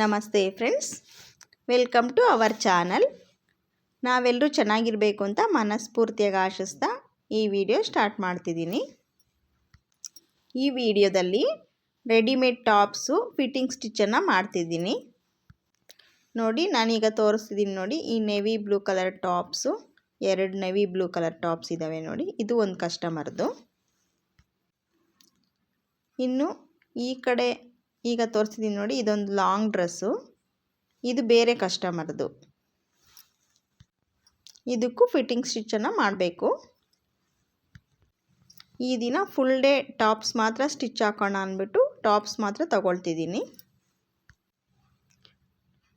ನಮಸ್ತೆ friends welcome to our channel ನಾವೆಲ್ಲರೂ ಚೆನ್ನಾಗಿರಬೇಕು ಅಂತ ಮನಸ್ಫೂರ್ತಿಯಾಗಿ ಆಶಿಸ್ತಾ ಈ ವಿಡಿಯೋ ಸ್ಟಾರ್ಟ್ ಮಾಡ್ತಿದ್ದೀನಿ. ಈ ವಿಡಿಯೋದಲ್ಲಿ ರೆಡಿಮೇಡ್ ಟಾಪ್ಸು ಫಿಟ್ಟಿಂಗ್ ಸ್ಟಿಚ್ಚನ್ನು ಮಾಡ್ತಿದ್ದೀನಿ. ನೋಡಿ, ನಾನೀಗ ತೋರಿಸ್ತಿದ್ದೀನಿ ನೋಡಿ, ಈ ನೆವಿ ಬ್ಲೂ ಕಲರ್ ಟಾಪ್ಸು ಎರಡು ನೆವಿ ಬ್ಲೂ ಕಲರ್ ಟಾಪ್ಸ್ ಇದ್ದಾವೆ ನೋಡಿ, ಇದು ಒಂದು ಕಸ್ಟಮರ್ದು ಇನ್ನು ಈ ಕಡೆ ಈಗ ತೋರಿಸಿದ್ದೀನಿ ನೋಡಿ, ಇದೊಂದು ಲಾಂಗ್ ಡ್ರೆಸ್ಸು ಇದು ಬೇರೆ ಕಸ್ಟಮರ್ದು ಇದಕ್ಕೂ ಫಿಟ್ಟಿಂಗ್ ಸ್ಟಿಚ್ಚನ್ನು ಮಾಡಬೇಕು. ಈ ದಿನ ಫುಲ್ ಡೇ ಟಾಪ್ಸ್ ಮಾತ್ರ ಸ್ಟಿಚ್ ಹಾಕೋಣ ಅಂದ್ಬಿಟ್ಟು ಟಾಪ್ಸ್ ಮಾತ್ರ ತಗೊಳ್ತಿದ್ದೀನಿ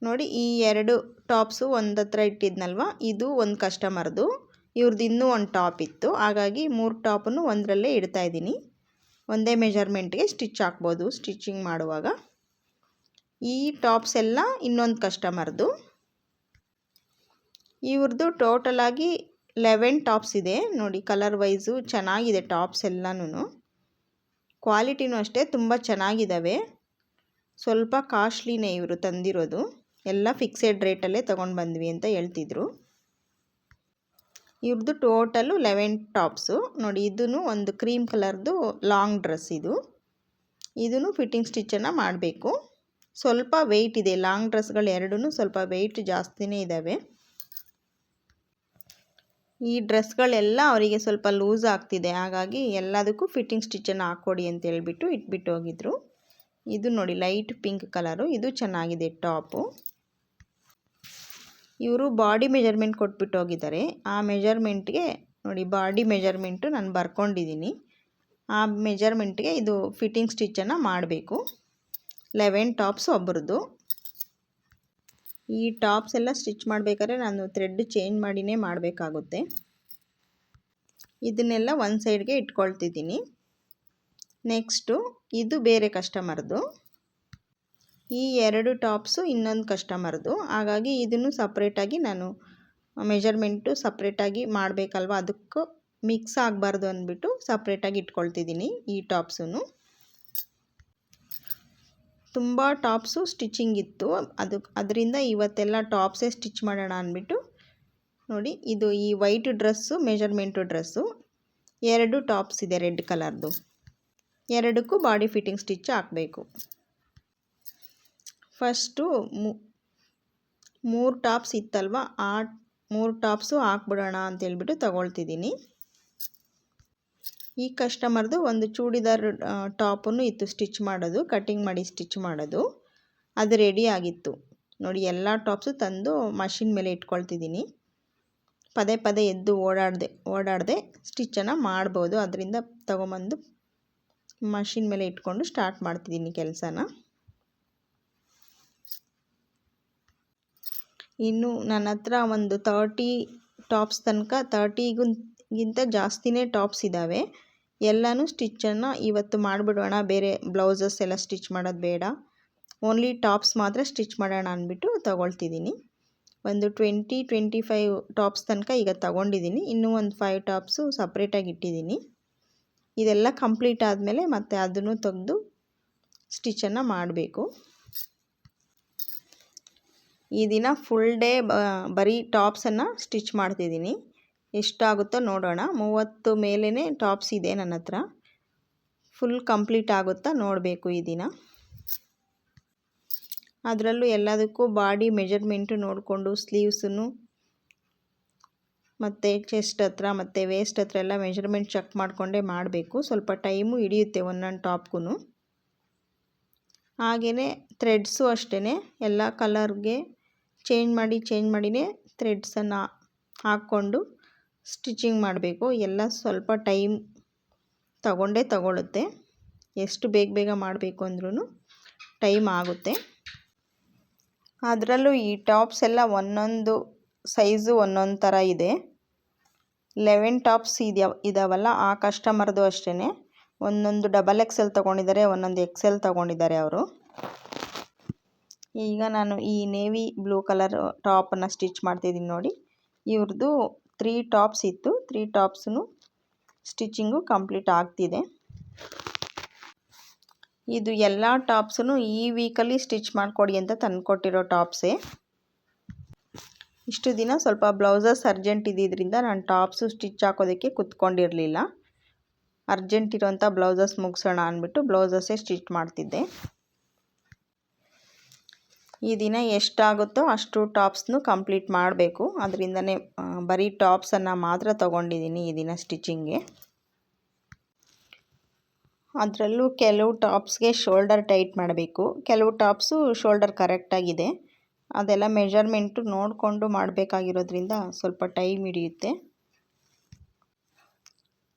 ನೋಡಿ, ಈ ಎರಡು ಟಾಪ್ಸು ಒಂದು ಹತ್ರ ಇಟ್ಟಿದ್ನಲ್ವ? ಇದು ಒಂದು ಕಸ್ಟಮರ್ದು ಇವ್ರದ್ದು ಇನ್ನೂ ಒಂದು ಟಾಪ್ ಇತ್ತು. ಹಾಗಾಗಿ ಮೂರು ಟಾಪನ್ನು ಒಂದರಲ್ಲೇ ಇಡ್ತಾ ಇದ್ದೀನಿ. ಒಂದೇ ಮೆಜರ್ಮೆಂಟ್ಗೆ ಸ್ಟಿಚ್ ಹಾಕ್ಬೋದು. ಸ್ಟಿಚಿಂಗ್ ಮಾಡುವಾಗ ಈ ಟಾಪ್ಸ್ ಎಲ್ಲ ಇನ್ನೊಂದು ಕಸ್ಟಮರ್ದು ಇವ್ರದ್ದು ಟೋಟಲಾಗಿ ಲೆವೆನ್ ಟಾಪ್ಸ್ ಇದೆ. ನೋಡಿ ಕಲರ್ ವೈಸು ಚೆನ್ನಾಗಿದೆ ಟಾಪ್ಸ್ ಎಲ್ಲನೂ ಕ್ವಾಲಿಟಿನೂ ಅಷ್ಟೇ, ತುಂಬ ಚೆನ್ನಾಗಿದ್ದಾವೆ ಸ್ವಲ್ಪ ಕಾಸ್ಟ್ಲಿನೇ ಇವರು ತಂದಿರೋದು. ಎಲ್ಲ ಫಿಕ್ಸೆಡ್ ರೇಟಲ್ಲೇ ತೊಗೊಂಡು ಬಂದ್ವಿ ಅಂತ ಹೇಳ್ತಿದ್ರು. ಇವ್ರದ್ದು ಟೋಟಲು ಲೆವೆನ್ ಟಾಪ್ಸು. ನೋಡಿ ಇದೂ ಒಂದು ಕ್ರೀಮ್ ಕಲರ್ದು ಲಾಂಗ್ ಡ್ರೆಸ್ ಇದು. ಇದೂ ಫಿಟ್ಟಿಂಗ್ ಸ್ಟಿಚ್ಚನ್ನು ಮಾಡಬೇಕು. ಸ್ವಲ್ಪ ವೆಯ್ಟ್ ಇದೆ. ಲಾಂಗ್ ಡ್ರೆಸ್ಗಳು ಎರಡೂ ಸ್ವಲ್ಪ ವೆಯ್ಟ್ ಜಾಸ್ತಿನೇ ಇದ್ದಾವೆ ಈ ಡ್ರೆಸ್ಗಳೆಲ್ಲ ಅವರಿಗೆ ಸ್ವಲ್ಪ ಲೂಸ್ ಆಗ್ತಿದೆ. ಹಾಗಾಗಿ ಎಲ್ಲದಕ್ಕೂ ಫಿಟ್ಟಿಂಗ್ ಸ್ಟಿಚ್ಚನ್ನು ಹಾಕ್ಕೊಡಿ ಅಂತ ಹೇಳ್ಬಿಟ್ಟು ಇಟ್ಬಿಟ್ಟು ಹೋಗಿದ್ರು. ಇದು ನೋಡಿ, ಲೈಟ್ ಪಿಂಕ್ ಕಲರು. ಇದು ಚೆನ್ನಾಗಿದೆ ಟಾಪು. ಇವರು ಬಾಡಿ ಮೆಜರ್ಮೆಂಟ್ ಕೊಟ್ಬಿಟ್ಟು ಹೋಗಿದ್ದಾರೆ ಆ ಮೆಜರ್ಮೆಂಟ್ಗೆ ನೋಡಿ, ಬಾಡಿ ಮೆಜರ್ಮೆಂಟು ನಾನು ಬರ್ಕೊಂಡಿದ್ದೀನಿ. ಆ ಮೆಜರ್ಮೆಂಟ್ಗೆ ಇದು ಫಿಟ್ಟಿಂಗ್ ಸ್ಟಿಚ್ಚನ್ನು ಮಾಡಬೇಕು. ಲೆವೆನ್ ಟಾಪ್ಸ್ ಒಬ್ಬರದು ಈ ಟಾಪ್ಸ್ ಎಲ್ಲ ಸ್ಟಿಚ್ ಮಾಡಬೇಕಾದ್ರೆ ನಾನು ಥ್ರೆಡ್ ಚೇಂಜ್ ಮಾಡಿನೇ ಮಾಡಬೇಕಾಗುತ್ತೆ. ಇದನ್ನೆಲ್ಲ ಒಂದು ಸೈಡ್ಗೆ ಇಟ್ಕೊಳ್ತಿದ್ದೀನಿ. ನೆಕ್ಸ್ಟು ಇದು ಬೇರೆ ಕಸ್ಟಮರ್ದು. ಈ ಎರಡು ಟಾಪ್ಸು ಇನ್ನೊಂದು ಕಸ್ಟಮರ್ದು. ಹಾಗಾಗಿ ಇದನ್ನು ಸಪ್ರೇಟಾಗಿ ನಾನು ಮೆಜರ್ಮೆಂಟು ಸಪ್ರೇಟಾಗಿ ಮಾಡಬೇಕಲ್ವ? ಅದಕ್ಕೂ ಮಿಕ್ಸ್ ಆಗಬಾರ್ದು ಅಂದ್ಬಿಟ್ಟು ಸಪ್ರೇಟಾಗಿ ಇಟ್ಕೊಳ್ತಿದ್ದೀನಿ ಈ ಟಾಪ್ಸೂ ತುಂಬ ಟಾಪ್ಸು ಸ್ಟಿಚಿಂಗ್ ಇತ್ತು. ಅದು ಅದರಿಂದ ಇವತ್ತೆಲ್ಲ ಟಾಪ್ಸೇ ಸ್ಟಿಚ್ ಮಾಡೋಣ ಅಂದ್ಬಿಟ್ಟು ನೋಡಿ, ಇದು ಈ ವೈಟ್ ಡ್ರೆಸ್ಸು, ಮೆಜರ್ಮೆಂಟು ಡ್ರೆಸ್ಸು, ಎರಡು ಟಾಪ್ಸ್ ಇದೆ ರೆಡ್ ಕಲರ್ದು. ಎರಡಕ್ಕೂ ಬಾಡಿ ಫಿಟ್ಟಿಂಗ್ ಸ್ಟಿಚ್ ಹಾಕಬೇಕು. ಫಸ್ಟು ಮೂರು ಟಾಪ್ಸ್ ಇತ್ತಲ್ವ? ಆ ಮೂರು ಟಾಪ್ಸು ಹಾಕ್ಬಿಡೋಣ ಅಂತೇಳ್ಬಿಟ್ಟು ತಗೊಳ್ತಿದ್ದೀನಿ. ಈ ಕಸ್ಟಮರ್ದು ಒಂದು ಚೂಡಿದಾರ್ ಟಾಪನ್ನು ಇತ್ತು ಸ್ಟಿಚ್ ಮಾಡೋದು ಕಟ್ಟಿಂಗ್ ಮಾಡಿ ಸ್ಟಿಚ್ ಮಾಡೋದು. ಅದು ರೆಡಿ ಆಗಿತ್ತು. ನೋಡಿ, ಎಲ್ಲ ಟಾಪ್ಸು ತಂದು ಮಷಿನ್ ಮೇಲೆ ಇಟ್ಕೊಳ್ತಿದ್ದೀನಿ. ಪದೇ ಪದೇ ಎದ್ದು ಓಡಾಡದೆ ಓಡಾಡದೆ ಸ್ಟಿಚ್ಚನ್ನು ಮಾಡ್ಬೋದು. ಅದರಿಂದ ತೊಗೊಂಬಂದು ಮಷಿನ್ ಮೇಲೆ ಇಟ್ಕೊಂಡು ಸ್ಟಾರ್ಟ್ ಮಾಡ್ತಿದ್ದೀನಿ ಕೆಲಸನ. ಇನ್ನು ನನ್ನ ಹತ್ರ ಒಂದು ತರ್ಟಿ ಟಾಪ್ಸ್ ತನಕ ತರ್ಟಿಗಿಂತ ಜಾಸ್ತಿನೇ ಟಾಪ್ಸ್ ಇದ್ದಾವೆ ಎಲ್ಲನೂ ಸ್ಟಿಚ್ಚನ್ನು ಇವತ್ತು ಮಾಡಿಬಿಡೋಣ. ಬೇರೆ ಬ್ಲೌಸಸ್ ಎಲ್ಲ ಸ್ಟಿಚ್ ಮಾಡೋದು ಬೇಡ. ಓನ್ಲಿ ಟಾಪ್ಸ್ ಮಾತ್ರ ಸ್ಟಿಚ್ ಮಾಡೋಣ ಅಂದ್ಬಿಟ್ಟು ತಗೊಳ್ತಿದ್ದೀನಿ. ಒಂದು ಟ್ವೆಂಟಿ ಟ್ವೆಂಟಿ ಫೈವ್ ಟಾಪ್ಸ್ ತನಕ ಈಗ ತಗೊಂಡಿದ್ದೀನಿ. ಇನ್ನೂ ಒಂದು ಫೈವ್ ಟಾಪ್ಸು ಸಪ್ರೇಟಾಗಿ ಇಟ್ಟಿದ್ದೀನಿ. ಇದೆಲ್ಲ ಕಂಪ್ಲೀಟ್ ಆದಮೇಲೆ ಮತ್ತೆ ಅದನ್ನು ತೆಗೆದು ಸ್ಟಿಚ್ಚನ್ನು ಮಾಡಬೇಕು. ಈ ದಿನ ಫುಲ್ ಡೇ ಬರೀ ಟಾಪ್ಸನ್ನು ಸ್ಟಿಚ್ ಮಾಡ್ತಿದ್ದೀನಿ. ಎಷ್ಟಾಗುತ್ತೋ ನೋಡೋಣ. ಮೂವತ್ತು ಮೇಲೇ ಟಾಪ್ಸ್ ಇದೆ ನನ್ನ ಹತ್ರ. ಫುಲ್ ಕಂಪ್ಲೀಟ್ ಆಗುತ್ತಾ ನೋಡಬೇಕು ಈ ದಿನ. ಅದರಲ್ಲೂ ಎಲ್ಲದಕ್ಕೂ ಬಾಡಿ ಮೆಜರ್ಮೆಂಟು ನೋಡಿಕೊಂಡು ಸ್ಲೀವ್ಸನ್ನು ಮತ್ತು ಚೆಸ್ಟ್ ಹತ್ರ ಮತ್ತು ವೇಸ್ಟ್ ಹತ್ರ ಎಲ್ಲ ಮೆಜರ್ಮೆಂಟ್ ಚೆಕ್ ಮಾಡಿಕೊಂಡೇ ಮಾಡಬೇಕು. ಸ್ವಲ್ಪ ಟೈಮು ಹಿಡಿಯುತ್ತೆ ಒಂದೊಂದು ಟಾಪ್ಗೂ ಹಾಗೆಯೇ ಥ್ರೆಡ್ಸು ಅಷ್ಟೇ ಎಲ್ಲ ಕಲರ್ಗೆ ಚೇಂಜ್ ಮಾಡಿ, ಚೇಂಜ್ ಮಾಡಿನೇ ಥ್ರೆಡ್ಸನ್ನು ಹಾಕ್ಕೊಂಡು ಸ್ಟಿಚಿಂಗ್ ಮಾಡಬೇಕು. ಎಲ್ಲ ಸ್ವಲ್ಪ ಟೈಮ್ ತಗೊಂಡೇ ತಗೊಳ್ಳುತ್ತೆ ಎಷ್ಟು ಬೇಗ ಬೇಗ ಮಾಡಬೇಕು ಅಂದ್ರೂ ಟೈಮ್ ಆಗುತ್ತೆ. ಅದರಲ್ಲೂ ಈ ಟಾಪ್ಸ್ ಎಲ್ಲ ಒಂದೊಂದು ಸೈಜು ಒಂದೊಂದು ಥರ ಇದೆ. ಲೆವೆನ್ ಟಾಪ್ಸ್ ಇದೆಯಾ, ಇದಾವಲ್ಲ, ಆ ಕಸ್ಟಮರ್ದು ಅಷ್ಟೇ ಒಂದೊಂದು ಡಬಲ್ ಎಕ್ಸ್ ಎಲ್ ತೊಗೊಂಡಿದ್ದಾರೆ, ಒಂದೊಂದು ಎಕ್ಸ್ ಎಲ್ ತೊಗೊಂಡಿದ್ದಾರೆ ಅವರು. ಈಗ ನಾನು ಈ ನೇವಿ ಬ್ಲೂ ಕಲರ್ ಟಾಪನ್ನು ಸ್ಟಿಚ್ ಮಾಡ್ತಿದ್ದೀನಿ ನೋಡಿ. ಇವ್ರದ್ದು ತ್ರೀ ಟಾಪ್ಸ್ ಇತ್ತು. ತ್ರೀ ಟಾಪ್ಸೂ ಸ್ಟಿಚಿಂಗು ಕಂಪ್ಲೀಟ್ ಆಗ್ತಿದೆ. ಇದು ಎಲ್ಲ ಟಾಪ್ಸೂ ಈ ವೀಕಲ್ಲಿ ಸ್ಟಿಚ್ ಮಾಡಿಕೊಡಿ ಅಂತ ತಂದುಕೊಟ್ಟಿರೋ ಟಾಪ್ಸೇ ಇಷ್ಟು ದಿನ ಸ್ವಲ್ಪ ಬ್ಲೌಸಸ್ ಅರ್ಜೆಂಟ್ ಇದ್ದಿದ್ದರಿಂದ ನಾನು ಟಾಪ್ಸು ಸ್ಟಿಚ್ ಹಾಕೋದಕ್ಕೆ ಕುತ್ಕೊಂಡಿರಲಿಲ್ಲ. ಅರ್ಜೆಂಟ್ ಇರೋಂಥ ಬ್ಲೌಸಸ್ ಮುಗಿಸೋಣ ಅಂದ್ಬಿಟ್ಟು ಬ್ಲೌಸಸ್ಸೇ ಸ್ಟಿಚ್ ಮಾಡ್ತಿದ್ದೆ. ಈ ದಿನ ಎಷ್ಟಾಗುತ್ತೋ ಅಷ್ಟು ಟಾಪ್ಸ್ನು ಕಂಪ್ಲೀಟ್ ಮಾಡಬೇಕು. ಅದರಿಂದನೇ ಬರೀ ಟಾಪ್ಸನ್ನು ಮಾತ್ರ ತೊಗೊಂಡಿದ್ದೀನಿ ಈ ದಿನ ಸ್ಟಿಚಿಂಗ್ಗೆ. ಅದರಲ್ಲೂ ಕೆಲವು ಟಾಪ್ಸ್ಗೆ ಶೋಲ್ಡರ್ ಟೈಟ್ ಮಾಡಬೇಕು. ಕೆಲವು ಟಾಪ್ಸು ಶೋಲ್ಡರ್ ಕರೆಕ್ಟಾಗಿದೆ. ಅದೆಲ್ಲ ಮೆಜರ್ಮೆಂಟು ನೋಡಿಕೊಂಡು ಮಾಡಬೇಕಾಗಿರೋದ್ರಿಂದ ಸ್ವಲ್ಪ ಟೈಮ್ ಹಿಡಿಯುತ್ತೆ.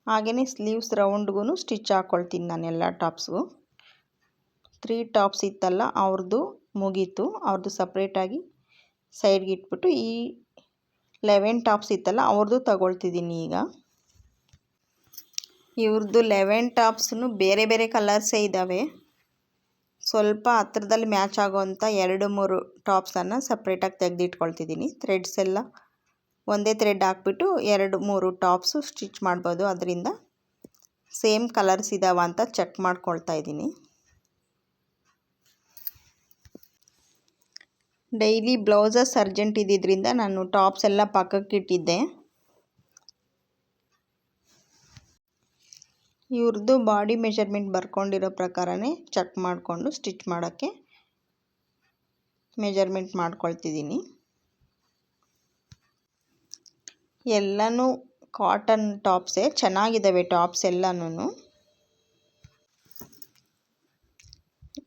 ಹಾಗೆಯೇ ಸ್ಲೀವ್ಸ್ ರೌಂಡ್ಗೂ ಸ್ಟಿಚ್ ಹಾಕ್ಕೊಳ್ತೀನಿ ನಾನು ಎಲ್ಲ ಟಾಪ್ಸ್ಗೂ. ತ್ರೀ ಟಾಪ್ಸ್ ಇತ್ತಲ್ಲ ಅವ್ರದ್ದು ಮುಗೀತು. ಅವ್ರದ್ದು ಸಪ್ರೇಟಾಗಿ ಸೈಡ್ಗೆ ಇಟ್ಬಿಟ್ಟು ಈ ಲೆವೆನ್ ಟಾಪ್ಸ್ ಇತ್ತಲ್ಲ ಅವ್ರದ್ದು ತಗೊಳ್ತಿದ್ದೀನಿ ಈಗ. ಇವ್ರದ್ದು ಲೆವೆನ್ ಟಾಪ್ಸ್ನು ಬೇರೆ ಬೇರೆ ಕಲರ್ಸೇ ಇದ್ದಾವೆ ಸ್ವಲ್ಪ ಹತ್ರದಲ್ಲಿ ಮ್ಯಾಚ್ ಆಗೋವಂಥ ಎರಡು ಮೂರು ಟಾಪ್ಸನ್ನು ಸಪ್ರೇಟಾಗಿ ತೆಗೆದಿಟ್ಕೊಳ್ತಿದ್ದೀನಿ. ಥ್ರೆಡ್ಸ್ ಎಲ್ಲ ಒಂದೇ ಥ್ರೆಡ್ ಹಾಕ್ಬಿಟ್ಟು ಎರಡು ಮೂರು ಟಾಪ್ಸು ಸ್ಟಿಚ್ ಮಾಡ್ಬೋದು. ಅದರಿಂದ ಸೇಮ್ ಕಲರ್ಸ್ ಇದ್ದಾವ ಅಂತ ಚೆಕ್ ಮಾಡ್ಕೊಳ್ತಾ ಇದ್ದೀನಿ. ಡೈಲಿ ಬ್ಲೌಸಸ್ ಅರ್ಜೆಂಟ್ ಇದ್ದಿದ್ದರಿಂದ ನಾನು ಟಾಪ್ಸ್ ಎಲ್ಲ ಪಕ್ಕಕ್ಕೆ ಇಟ್ಟಿದ್ದೆ. ಇವ್ರದ್ದು ಬಾಡಿ ಮೆಷರ್ಮೆಂಟ್ ಬರ್ಕೊಂಡಿರೋ ಪ್ರಕಾರನೇ ಚೆಕ್ ಮಾಡಿಕೊಂಡು ಸ್ಟಿಚ್ ಮಾಡೋಕ್ಕೆ ಮೆಜರ್ಮೆಂಟ್ ಮಾಡ್ಕೊಳ್ತಿದ್ದೀನಿ. ಎಲ್ಲನೂ ಕಾಟನ್ ಟಾಪ್ಸೇ ಚೆನ್ನಾಗಿದ್ದಾವೆ ಟಾಪ್ಸ್ ಎಲ್ಲನೂ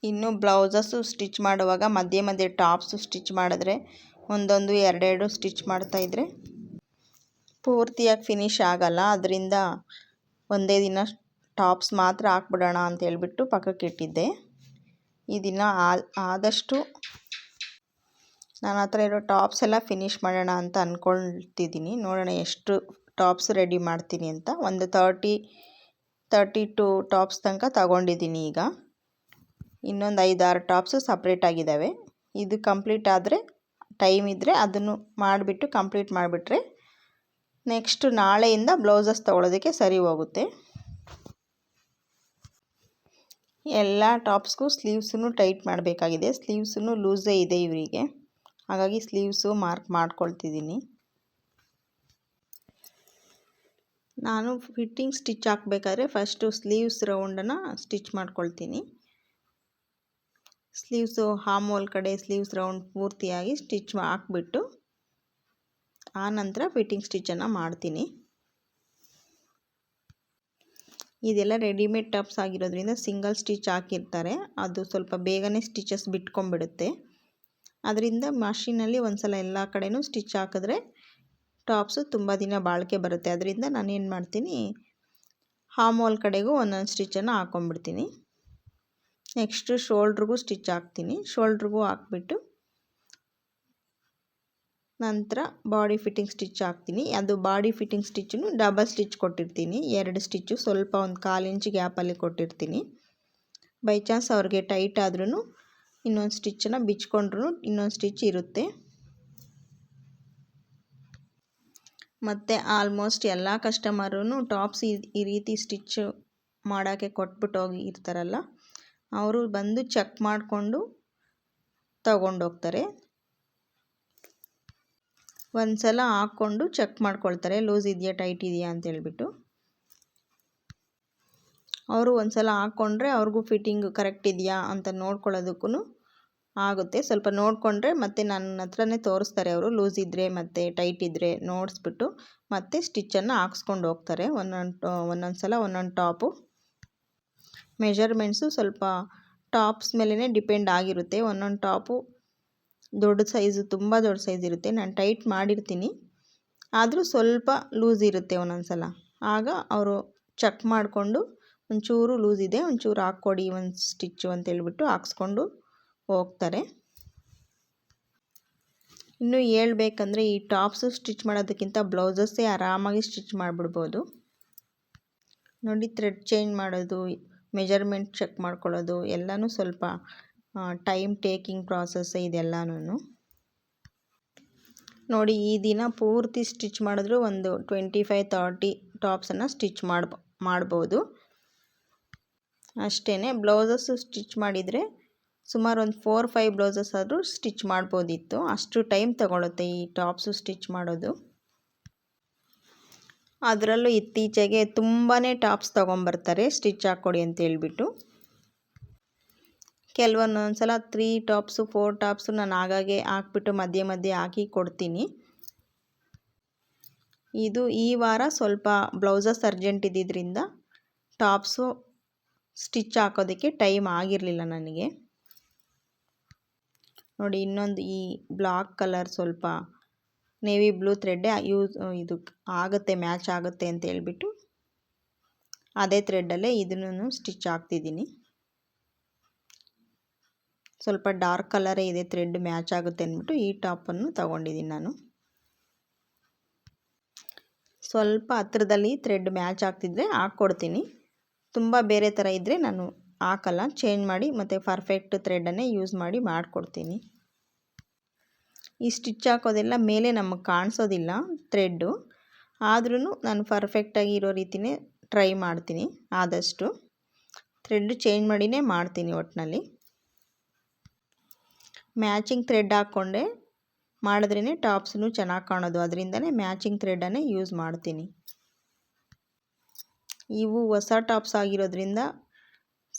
ಇನ್ನು ಬ್ಲೌಸಸ್ಸು ಸ್ಟಿಚ್ ಮಾಡುವಾಗ ಮಧ್ಯೆ ಮಧ್ಯೆ ಟಾಪ್ಸು ಸ್ಟಿಚ್ ಮಾಡಿದ್ರೆ ಒಂದೊಂದು ಎರಡೆರಡು ಸ್ಟಿಚ್ ಮಾಡ್ತಾಯಿದ್ರೆ ಪೂರ್ತಿಯಾಗಿ ಫಿನಿಶ್ ಆಗಲ್ಲ. ಅದರಿಂದ ಒಂದೇ ದಿನ ಟಾಪ್ಸ್ ಮಾತ್ರ ಹಾಕ್ಬಿಡೋಣ ಅಂತ ಹೇಳ್ಬಿಟ್ಟು ಪಕ್ಕಕ್ಕೆ ಇಟ್ಟಿದ್ದೆ. ಈ ದಿನ ಆದಷ್ಟು ನನ್ನ ಹತ್ರ ಇರೋ ಟಾಪ್ಸ್ ಎಲ್ಲ ಫಿನಿಶ್ ಮಾಡೋಣ ಅಂತ ಅಂದ್ಕೊಳ್ತಿದ್ದೀನಿ ನೋಡೋಣ ಎಷ್ಟು ಟಾಪ್ಸ್ ರೆಡಿ ಮಾಡ್ತೀನಿ ಅಂತ. ಒಂದು ತರ್ಟಿ ತರ್ಟಿ ಟು ಟಾಪ್ಸ್ ತನಕ ತಗೊಂಡಿದ್ದೀನಿ ಈಗ. ಇನ್ನೊಂದು ಐದಾರು ಟಾಪ್ಸು ಸಪ್ರೇಟಾಗಿದ್ದಾವೆ ಇದು ಕಂಪ್ಲೀಟ್ ಆದರೆ ಟೈಮ್ ಇದ್ದರೆ ಅದನ್ನು ಮಾಡಿಬಿಟ್ಟು ಕಂಪ್ಲೀಟ್ ಮಾಡಿಬಿಟ್ರೆ ನೆಕ್ಸ್ಟ್ ನಾಳೆಯಿಂದ ಬ್ಲೌಸಸ್ ತೊಗೊಳೋದಕ್ಕೆ ಸರಿ ಹೋಗುತ್ತೆ. ಎಲ್ಲ ಟಾಪ್ಸ್ಗೂ ಸ್ಲೀವ್ಸೂ ಟೈಟ್ ಮಾಡಬೇಕಾಗಿದೆ. ಸ್ಲೀವ್ಸೂ ಲೂಸೇ ಇದೆ ಇವರಿಗೆ. ಹಾಗಾಗಿ ಸ್ಲೀವ್ಸು ಮಾರ್ಕ್ ಮಾಡ್ಕೊಳ್ತಿದ್ದೀನಿ. ನಾನು ಫಿಟ್ಟಿಂಗ್ ಸ್ಟಿಚ್ ಹಾಕಬೇಕಾದ್ರೆ ಫಸ್ಟು ಸ್ಲೀವ್ಸ್ ರೌಂಡನ್ನು ಸ್ಟಿಚ್ ಮಾಡ್ಕೊಳ್ತೀನಿ. ಸ್ಲೀವ್ಸು ಹಾಮೋಲ್ ಕಡೆ ಸ್ಲೀವ್ಸ್ ರೌಂಡ್ ಪೂರ್ತಿಯಾಗಿ ಸ್ಟಿಚ್ ಹಾಕ್ಬಿಟ್ಟು ಆ ನಂತರ ಫಿಟ್ಟಿಂಗ್ ಸ್ಟಿಚ್ಚನ್ನು ಮಾಡ್ತೀನಿ. ಇದೆಲ್ಲ ರೆಡಿಮೇಡ್ ಟಾಪ್ಸ್ ಆಗಿರೋದ್ರಿಂದ ಸಿಂಗಲ್ ಸ್ಟಿಚ್ ಹಾಕಿರ್ತಾರೆ. ಅದು ಸ್ವಲ್ಪ ಬೇಗನೆ ಸ್ಟಿಚಸ್ ಬಿಟ್ಕೊಂಡ್ಬಿಡುತ್ತೆ. ಅದರಿಂದ ಮಷಿನಲ್ಲಿ ಒಂದು ಸಲ ಎಲ್ಲ ಕಡೆಯೂ ಸ್ಟಿಚ್ ಹಾಕಿದ್ರೆ ಟಾಪ್ಸು ತುಂಬ ದಿನ ಬಾಳಿಕೆ ಬರುತ್ತೆ. ಅದರಿಂದ ನಾನೇನು ಮಾಡ್ತೀನಿ ಹಾಮೋಲ್ ಕಡೆಗೂ ಒಂದೊಂದು ಸ್ಟಿಚನ್ನು ಹಾಕ್ಕೊಂಬಿಡ್ತೀನಿ ನೆಕ್ಸ್ಟು ಶೋಲ್ಡ್ರಿಗೂ ಸ್ಟಿಚ್ ಹಾಕ್ತೀನಿ. ಶೋಲ್ಡ್ರಿಗೂ ಹಾಕ್ಬಿಟ್ಟು ನಂತರ ಬಾಡಿ ಫಿಟ್ಟಿಂಗ್ ಸ್ಟಿಚ್ ಹಾಕ್ತೀನಿ. ಅದು ಬಾಡಿ ಫಿಟ್ಟಿಂಗ್ ಸ್ಟಿಚ್ಚನ್ನು ಡಬಲ್ ಸ್ಟಿಚ್ ಕೊಟ್ಟಿರ್ತೀನಿ. ಎರಡು ಸ್ಟಿಚ್ಚು ಸ್ವಲ್ಪ ಒಂದು ಕಾಲು ಇಂಚ್ ಗ್ಯಾಪಲ್ಲಿ ಕೊಟ್ಟಿರ್ತೀನಿ. ಬೈ ಚಾನ್ಸ್ ಅವ್ರಿಗೆ ಟೈಟ್ ಆದ್ರೂ ಇನ್ನೊಂದು ಸ್ಟಿಚ್ಚನ್ನು ಬಿಚ್ಕೊಂಡ್ರೂ ಇನ್ನೊಂದು ಸ್ಟಿಚ್ ಇರುತ್ತೆ. ಮತ್ತು ಆಲ್ಮೋಸ್ಟ್ ಎಲ್ಲ ಕಸ್ಟಮರೂ ಟಾಪ್ಸ್ ಈ ರೀತಿ ಸ್ಟಿಚ್ ಮಾಡೋಕ್ಕೆ ಕೊಟ್ಬಿಟ್ಟು ಹೋಗಿ ಇರ್ತಾರಲ್ಲ. ಅವರು ಬಂದು ಚೆಕ್ ಮಾಡಿಕೊಂಡು ತಗೊಂಡೋಗ್ತಾರೆ. ಒಂದು ಸಲ ಹಾಕ್ಕೊಂಡು ಚೆಕ್ ಮಾಡ್ಕೊಳ್ತಾರೆ, ಲೂಸ್ ಇದೆಯಾ, ಟೈಟ್ ಇದೆಯಾ ಅಂತ ಹೇಳ್ಬಿಟ್ಟು. ಅವರು ಒಂದು ಸಲ ಹಾಕ್ಕೊಂಡ್ರೆ ಅವ್ರಿಗೂ ಫಿಟ್ಟಿಂಗ್ ಕರೆಕ್ಟ್ ಇದೆಯಾ ಅಂತ ನೋಡ್ಕೊಳ್ಳೋದಕ್ಕೂ ಆಗುತ್ತೆ. ಸ್ವಲ್ಪ ನೋಡಿಕೊಂಡ್ರೆ ಮತ್ತೆ ನನ್ನ ಹತ್ರನೇ ತೋರಿಸ್ತಾರೆ ಅವರು, ಲೂಸ್ ಇದ್ದರೆ ಮತ್ತು ಟೈಟ್ ಇದ್ದರೆ ನೋಡಿಸ್ಬಿಟ್ಟು ಮತ್ತೆ ಸ್ಟಿಚ್ಚನ್ನು ಹಾಕ್ಸ್ಕೊಂಡು ಹೋಗ್ತಾರೆ. ಒಂದೊಂದು ಒಂದೊಂದು ಸಲ ಒಂದೊಂದು ಟಾಪು. ಮೆಷರ್ಮೆಂಟ್ಸು ಸ್ವಲ್ಪ ಟಾಪ್ಸ್ ಮೇಲೇ ಡಿಪೆಂಡ್ ಆಗಿರುತ್ತೆ. ಒಂದೊಂದು ಟಾಪು ದೊಡ್ಡ ಸೈಜು, ತುಂಬ ದೊಡ್ಡ ಸೈಜ್ ಇರುತ್ತೆ. ನಾನು ಟೈಟ್ ಮಾಡಿರ್ತೀನಿ. ಆದರೂ ಸ್ವಲ್ಪ ಲೂಸ್ ಇರುತ್ತೆ ಒಂದೊಂದು ಸಲ ಆಗ ಅವರು ಚೆಕ್ ಮಾಡಿಕೊಂಡು ಒಂಚೂರು ಲೂಸ್ ಇದೆ, ಒಂಚೂರು ಹಾಕ್ಕೊಡಿ, ಒಂದು ಸ್ಟಿಚ್ಚು ಅಂತೇಳ್ಬಿಟ್ಟು ಹಾಕ್ಸ್ಕೊಂಡು ಹೋಗ್ತಾರೆ. ಇನ್ನು ಹೇಳ್ಬೇಕಂದ್ರೆ ಈ ಟಾಪ್ಸು ಸ್ಟಿಚ್ ಮಾಡೋದಕ್ಕಿಂತ ಬ್ಲೌಸಸ್ಸೇ ಆರಾಮಾಗಿ ಸ್ಟಿಚ್ ಮಾಡಿಬಿಡ್ಬೋದು. ನೋಡಿ, ಥ್ರೆಡ್ ಚೇಂಜ್ ಮಾಡೋದು ಮೆಜರ್ಮೆಂಟ್ ಚೆಕ್ ಮಾಡ್ಕೊಳ್ಳೋದು, ಎಲ್ಲನೂ ಸ್ವಲ್ಪ ಟೈಮ್ ಟೇಕಿಂಗ್ ಪ್ರಾಸೆಸ್ ಇದೆಲ್ಲನೂ ನೋಡಿ, ಈ ದಿನ ಪೂರ್ತಿ ಸ್ಟಿಚ್ ಮಾಡಿದ್ರು ಒಂದು ಟ್ವೆಂಟಿ ಫೈವ್ ತರ್ಟಿ ಟಾಪ್ಸನ್ನು ಸ್ಟಿಚ್ ಮಾಡ್ಬೋ, ಮಾಡ್ಬೋದು. ಅಷ್ಟೇ ಬ್ಲೌಸಸ್ಸು ಸ್ಟಿಚ್ ಮಾಡಿದರೆ ಸುಮಾರು ಒಂದು ಫೋರ್ ಫೈವ್ ಬ್ಲೌಸಸ್ ಆದರೂ ಸ್ಟಿಚ್ ಮಾಡ್ಬೋದಿತ್ತು. ಅಷ್ಟು ಟೈಮ್ ತಗೊಳುತ್ತೆ ಈ ಟಾಪ್ಸು ಸ್ಟಿಚ್ ಮಾಡೋದು. ಅದರಲ್ಲೂ ಇತ್ತೀಚೆಗೆ ತುಂಬಾ ಟಾಪ್ಸ್ ತೊಗೊಂಬರ್ತಾರೆ. ಸ್ಟಿಚ್ ಹಾಕ್ಕೊಡಿ ಅಂತ ಹೇಳ್ಬಿಟ್ಟು. ಕೆಲವೊಂದೊಂದು ಸಲ ತ್ರೀ ಟಾಪ್ಸು, ಫೋರ್ ಟಾಪ್ಸು ನಾನು ಆಗಾಗೆ ಹಾಕ್ಬಿಟ್ಟು ಮಧ್ಯೆ ಮಧ್ಯೆ ಹಾಕಿ ಕೊಡ್ತೀನಿ. ಇದು ಈ ವಾರ ಸ್ವಲ್ಪ ಬ್ಲೌಸಸ್ ಅರ್ಜೆಂಟ್ ಇದ್ದಿದ್ದರಿಂದ ಟಾಪ್ಸು ಸ್ಟಿಚ್ ಹಾಕೋದಕ್ಕೆ ಟೈಮ್ ಆಗಿರಲಿಲ್ಲ ನನಗೆ. ನೋಡಿ ಇನ್ನೊಂದು ಈ ಬ್ಲಾಕ್ ಕಲರ್ ಸ್ವಲ್ಪ ನೇವಿ ಬ್ಲೂ ಥ್ರೆಡ್ಡೇ ಯೂಸ್ ಇದು ಆಗುತ್ತೆ ಮ್ಯಾಚ್ ಆಗುತ್ತೆ ಅಂತ ಹೇಳ್ಬಿಟ್ಟು ಅದೇ ಥ್ರೆಡ್ಡಲ್ಲೇ ಇದನ್ನು ಸ್ಟಿಚ್ ಹಾಕ್ತಿದ್ದೀನಿ. ಸ್ವಲ್ಪ ಡಾರ್ಕ್ ಕಲರೇ ಇದೆ ಥ್ರೆಡ್ ಮ್ಯಾಚ್ ಆಗುತ್ತೆ ಅಂದ್ಬಿಟ್ಟು ಈ ಟಾಪನ್ನು ತಗೊಂಡಿದ್ದೀನಿ ನಾನು. ಸ್ವಲ್ಪ ಹತ್ರದಲ್ಲಿ ಥ್ರೆಡ್ ಮ್ಯಾಚ್ ಆಗ್ತಿದ್ರೆ ಹಾಕ್ಕೊಡ್ತೀನಿ. ತುಂಬ ಬೇರೆ ಥರ ಇದ್ದರೆ ನಾನು ಹಾಕಲ್ಲ ಚೇಂಜ್ ಮಾಡಿ ಮತ್ತು ಪರ್ಫೆಕ್ಟ್ ಥ್ರೆಡನ್ನೇ ಯೂಸ್ ಮಾಡಿ ಮಾಡಿಕೊಡ್ತೀನಿ. ಈ ಸ್ಟಿಚ್ ಹಾಕೋದೆಲ್ಲ ಮೇಲೆ ನಮಗೆ ಕಾಣಿಸೋದಿಲ್ಲ ಥ್ರೆಡ್ಡು. ಆದ್ರೂ ನಾನು ಪರ್ಫೆಕ್ಟಾಗಿ ಇರೋ ರೀತಿಯೇ ಟ್ರೈ ಮಾಡ್ತೀನಿ ಆದಷ್ಟು. ಥ್ರೆಡ್ ಚೇಂಜ್ ಮಾಡಿನೇ ಮಾಡ್ತೀನಿ ಒಟ್ಟಿನಲ್ಲಿ ಮ್ಯಾಚಿಂಗ್ ಥ್ರೆಡ್ ಹಾಕ್ಕೊಂಡೆ. ಮಾಡಿದ್ರೇ ಟಾಪ್ಸ್ನು ಚೆನ್ನಾಗಿ ಕಾಣೋದು. ಅದರಿಂದನೇ ಮ್ಯಾಚಿಂಗ್ ಥ್ರೆಡ್ಡನ್ನೇ ಯೂಸ್ ಮಾಡ್ತೀನಿ. ಇವು ಹೊಸ ಟಾಪ್ಸ್ ಆಗಿರೋದ್ರಿಂದ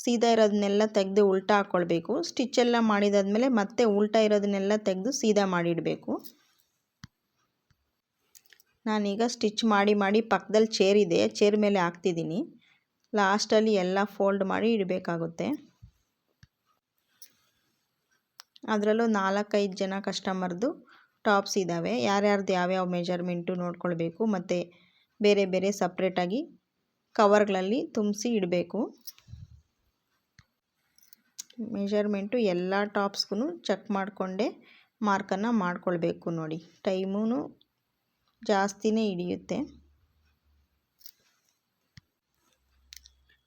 ಸೀದಾ ಇರೋದನ್ನೆಲ್ಲ ತೆಗೆದು ಉಲ್ಟಾ ಹಾಕ್ಕೊಳ್ಬೇಕು ಸ್ಟಿಚ್ಚೆಲ್ಲ ಮಾಡಿದಾದ್ಮೇಲೆ ಮತ್ತೆ ಉಲ್ಟಾ ಇರೋದನ್ನೆಲ್ಲ ತೆಗೆದು ಸೀದಾ ಮಾಡಿಡಬೇಕು. ನಾನೀಗ ಸ್ಟಿಚ್ ಮಾಡಿ ಮಾಡಿ ಪಕ್ಕದಲ್ಲಿ ಚೇರ್ ಇದೆ. ಚೇರ್ ಮೇಲೆ ಹಾಕ್ತಿದ್ದೀನಿ. ಲಾಸ್ಟಲ್ಲಿ ಎಲ್ಲ ಫೋಲ್ಡ್ ಮಾಡಿ ಇಡಬೇಕಾಗುತ್ತೆ. ಅದರಲ್ಲೂ ನಾಲ್ಕೈದು ಜನ ಕಸ್ಟಮರ್ದು ಟಾಪ್ಸ್ ಇದ್ದಾವೆ ಯಾರ್ಯಾರ್ದು ಯಾವ್ಯಾವ ಮೆಜರ್ಮೆಂಟು ನೋಡ್ಕೊಳ್ಬೇಕು. ಮತ್ತು ಬೇರೆ ಬೇರೆ ಸಪ್ರೇಟಾಗಿ ಕವರ್ಗಳಲ್ಲಿ ತುಂಬಿಸಿ ಇಡಬೇಕು. ಮೆಜರ್ಮೆಂಟು ಎಲ್ಲ ಟಾಪ್ಸ್ಗೂ ಚೆಕ್ ಮಾಡಿಕೊಂಡೇ ಮಾರ್ಕನ್ನು ಮಾಡಿಕೊಳ್ಬೇಕು ನೋಡಿ. ಟೈಮೂ ಜಾಸ್ತಿನೇ ಹಿಡಿಯುತ್ತೆ.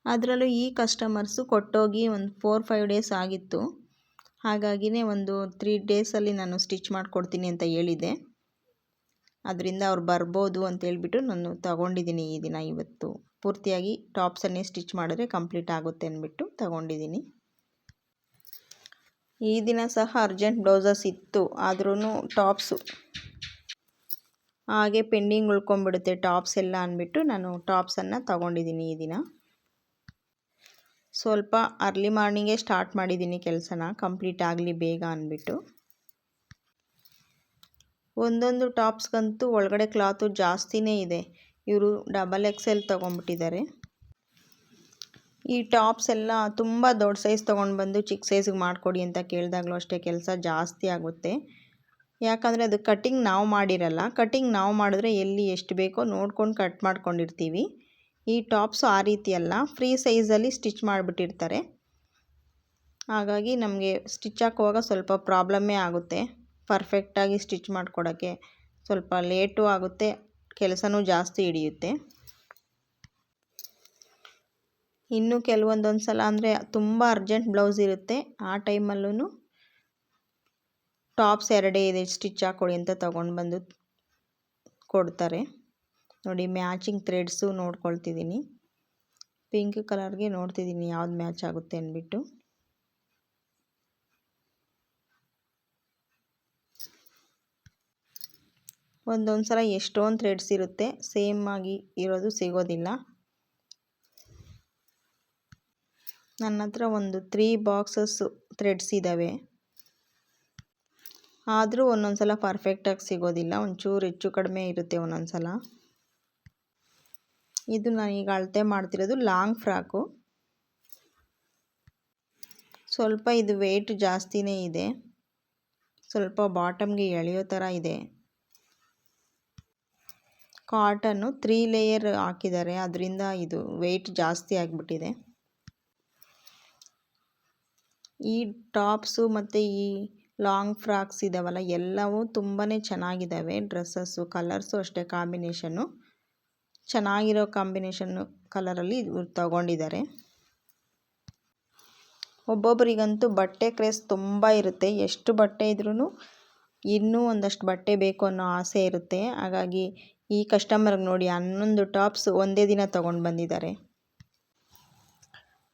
ಅದರಲ್ಲೂ ಈ ಕಸ್ಟಮರ್ಸು ಕೊಟ್ಟೋಗಿ ಒಂದು ಫೋರ್ ಫೈವ್ ಡೇಸ್ ಆಗಿತ್ತು. ಹಾಗಾಗಿನೇ ಒಂದು ತ್ರೀ ಡೇಸಲ್ಲಿ ನಾನು ಸ್ಟಿಚ್ ಮಾಡಿಕೊಡ್ತೀನಿ ಅಂತ ಹೇಳಿದೆ. ಅದರಿಂದ ಅವ್ರು ಬರ್ಬೋದು ಅಂತ ಹೇಳಿಬಿಟ್ಟು ನಾನು ತಗೊಂಡಿದ್ದೀನಿ ಈ ದಿನ ಇವತ್ತು. ಪೂರ್ತಿಯಾಗಿ ಟಾಪ್ಸನ್ನೇ ಸ್ಟಿಚ್ ಮಾಡಿದ್ರೆ ಕಂಪ್ಲೀಟ್ ಆಗುತ್ತೆ ಅಂದ್ಬಿಟ್ಟು ತಗೊಂಡಿದ್ದೀನಿ. ಈ ದಿನ ಸಹ ಅರ್ಜೆಂಟ್ ಬ್ಲೌಸಸ್ ಇತ್ತು ಆದ್ರೂ ಟಾಪ್ಸು. ಹಾಗೆ ಪೆಂಡಿಂಗ್ ಉಳ್ಕೊಂಬಿಡುತ್ತೆ ಟಾಪ್ಸ್ ಎಲ್ಲ ಅಂದ್ಬಿಟ್ಟು ನಾನು ಟಾಪ್ಸನ್ನು ತಗೊಂಡಿದ್ದೀನಿ ಈ ದಿನ. ಸ್ವಲ್ಪ ಅರ್ಲಿ ಮಾರ್ನಿಂಗೇ ಸ್ಟಾರ್ಟ್ ಮಾಡಿದ್ದೀನಿ ಕೆಲಸನ, ಕಂಪ್ಲೀಟ್ ಆಗಲಿ ಬೇಗ ಅಂದ್ಬಿಟ್ಟು. ಒಂದೊಂದು ಟಾಪ್ಸ್ಗಂತೂ ಒಳಗಡೆ ಕ್ಲಾತು ಜಾಸ್ತಿನೇ ಇದೆ. ಇವರು ಡಬಲ್ ಎಕ್ಸ್ ಎಲ್ ತೊಗೊಂಡ್ಬಿಟ್ಟಿದ್ದಾರೆ. ಈ ಟಾಪ್ಸ್ ಎಲ್ಲ ತುಂಬ ದೊಡ್ಡ ಸೈಜ್ ತೊಗೊಂಡು ಬಂದು ಚಿಕ್ಕ ಸೈಜಿಗೆ ಮಾಡಿಕೊಡಿ ಅಂತ ಕೇಳಿದಾಗಲೂ ಅಷ್ಟೇ ಕೆಲಸ ಜಾಸ್ತಿ ಆಗುತ್ತೆ. ಯಾಕಂದರೆ ಅದು ಕಟ್ಟಿಂಗ್ ನಾವು ಮಾಡಿರಲ್ಲ ಕಟ್ಟಿಂಗ್ ನಾವು ಮಾಡಿದ್ರೆ ಎಲ್ಲಿ ಎಷ್ಟು ಬೇಕೋ ನೋಡ್ಕೊಂಡು ಕಟ್ ಮಾಡ್ಕೊಂಡಿರ್ತೀವಿ. ಈ ಟಾಪ್ಸು ಆ ರೀತಿ ಅಲ್ಲ, ಫ್ರೀ ಸೈಜಲ್ಲಿ ಸ್ಟಿಚ್ ಮಾಡಿಬಿಟ್ಟಿರ್ತಾರೆ. ಹಾಗಾಗಿ ನಮಗೆ ಸ್ಟಿಚ್ ಹಾಕುವಾಗ ಸ್ವಲ್ಪ ಪ್ರಾಬ್ಲಮ್ಮೇ ಆಗುತ್ತೆ. ಪರ್ಫೆಕ್ಟಾಗಿ ಸ್ಟಿಚ್ ಮಾಡಿಕೊಡೋಕ್ಕೆ ಸ್ವಲ್ಪ ಲೇಟು ಆಗುತ್ತೆ, ಕೆಲಸನೂ ಜಾಸ್ತಿ ಹಿಡಿಯುತ್ತೆ. ಇನ್ನು ಕೆಲವೊಂದೊಂದು ಸಲ ಅಂದರೆ ತುಂಬ ಅರ್ಜೆಂಟ್ ಬ್ಲೌಸ್ ಇರುತ್ತೆ. ಆ ಟೈಮಲ್ಲೂ ಟಾಪ್ಸ್ ಎರಡೇ ಇದೆ, ಸ್ಟಿಚ್ ಹಾಕ್ಕೊಡಿ ಅಂತ ತೊಗೊಂಡು ಬಂದು ಕೊಡ್ತಾರೆ. ನೋಡಿ, ಮ್ಯಾಚಿಂಗ್ ಥ್ರೆಡ್ಸು ನೋಡ್ಕೊಳ್ತಿದ್ದೀನಿ. ಪಿಂಕ್ ಕಲರ್ಗೆ ನೋಡ್ತಿದ್ದೀನಿ ಯಾವ್ದು ಮ್ಯಾಚ್ ಆಗುತ್ತೆ ಅಂದ್ಬಿಟ್ಟು. ಒಂದೊಂದು ಸಲ ಎಷ್ಟೊಂದು ಥ್ರೆಡ್ಸ್ ಇರುತ್ತೆ, ಸೇಮ್ ಆಗಿ ಇರೋದು ಸಿಗೋದಿಲ್ಲ. ನನ್ನ ಹತ್ರ ಒಂದು ತ್ರೀ ಬಾಕ್ಸಸ್ ಥ್ರೆಡ್ಸ್ ಇದ್ದಾವೆ ಆದರೂ ಒಂದೊಂದು ಸಲ ಪರ್ಫೆಕ್ಟಾಗಿ ಸಿಗೋದಿಲ್ಲ. ಒಂಚೂರು ಹೆಚ್ಚು ಕಡಿಮೆ ಇರುತ್ತೆ ಒಂದೊಂದು ಸಲ ಇದು ನಾನೀಗ ಅಳತೆ ಮಾಡ್ತಿರೋದು ಲಾಂಗ್ ಫ್ರಾಕು ಸ್ವಲ್ಪ ಇದು ವೆಯ್ಟ್ ಜಾಸ್ತಿನೇ ಇದೆ. ಸ್ವಲ್ಪ ಬಾಟಮ್ಗೆ ಎಳೆಯೋ ಥರ ಇದೆ. ಕಾಟನ್ನು ತ್ರೀ ಲೇಯರ್ ಹಾಕಿದ್ದಾರೆ. ಅದರಿಂದ ಇದು ವೆಯ್ಟ್ ಜಾಸ್ತಿ ಆಗಿಬಿಟ್ಟಿದೆ. ಈ ಟಾಪ್ಸು ಮತ್ತು ಈ ಲಾಂಗ್ ಫ್ರಾಕ್ಸ್ ಇದ್ದಾವಲ್ಲ ಎಲ್ಲವೂ ತುಂಬಾ ಚೆನ್ನಾಗಿದ್ದಾವೆ ಡ್ರೆಸ್ಸಸ್ಸು, ಕಲರ್ಸು ಅಷ್ಟೇ, ಕಾಂಬಿನೇಷನ್ನು. ಚೆನ್ನಾಗಿರೋ ಕಾಂಬಿನೇಷನ್ನು ಕಲರಲ್ಲಿ ಇವ್ರು ತಗೊಂಡಿದ್ದಾರೆ. ಒಬ್ಬೊಬ್ಬರಿಗಂತೂ ಬಟ್ಟೆ ಕ್ರೇಸ್ ತುಂಬ ಇರುತ್ತೆ. ಎಷ್ಟು ಬಟ್ಟೆ ಇದ್ರೂ ಇನ್ನೂ ಒಂದಷ್ಟು ಬಟ್ಟೆ ಬೇಕು ಅನ್ನೋ ಆಸೆ ಇರುತ್ತೆ. ಹಾಗಾಗಿ ಈ ಕಸ್ಟಮರ್ಗೆ ನೋಡಿ, ಹನ್ನೊಂದು ಟಾಪ್ಸ್ ಒಂದೇ ದಿನ ತೊಗೊಂಡು ಬಂದಿದ್ದಾರೆ.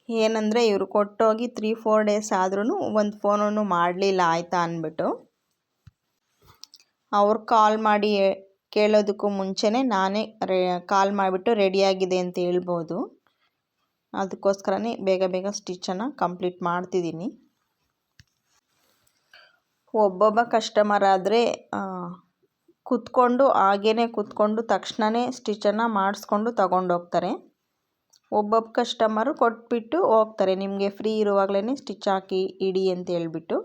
ಏನಂದರೆ ಇವರು ಕೊಟ್ಟೋಗಿ ತ್ರೀ ಫೋರ್ ಡೇಸ್ ಆದ್ರೂ ಒಂದು ಫೋನನ್ನು ಮಾಡಲಿಲ್ಲ ಆಯಿತಾ ಅಂದ್ಬಿಟ್ಟು. ಅವ್ರು ಕಾಲ್ ಮಾಡಿ ಕೇಳೋದಕ್ಕೂ ಮುಂಚೆನೇ ನಾನೇ ರೇ ಕಾಲ್ ಮಾಡಿಬಿಟ್ಟು ರೆಡಿಯಾಗಿದೆ ಅಂತ ಹೇಳ್ಬೋದು. ಅದಕ್ಕೋಸ್ಕರನೇ ಬೇಗ ಬೇಗ ಸ್ಟಿಚ್ಚನ್ನು ಕಂಪ್ಲೀಟ್ ಮಾಡ್ತಿದ್ದೀನಿ. ಒಬ್ಬೊಬ್ಬ ಕಸ್ಟಮರ್ ಆದರೆ ಕೂತ್ಕೊಂಡು ಹಾಗೇ ಕೂತ್ಕೊಂಡು ತಕ್ಷಣವೇ ಸ್ಟಿಚ್ಚನ್ನು ಮಾಡಿಸ್ಕೊಂಡು ತಗೊಂಡೋಗ್ತಾರೆ. ಒಬ್ಬೊಬ್ಬ ಕಸ್ಟಮರು ಕೊಟ್ಬಿಟ್ಟು ಹೋಗ್ತಾರೆ. ನಿಮಗೆ ಫ್ರೀ ಇರುವಾಗಲೇ ಸ್ಟಿಚ್ ಹಾಕಿ ಇಡಿ ಅಂತ ಹೇಳ್ಬಿಟ್ಟು.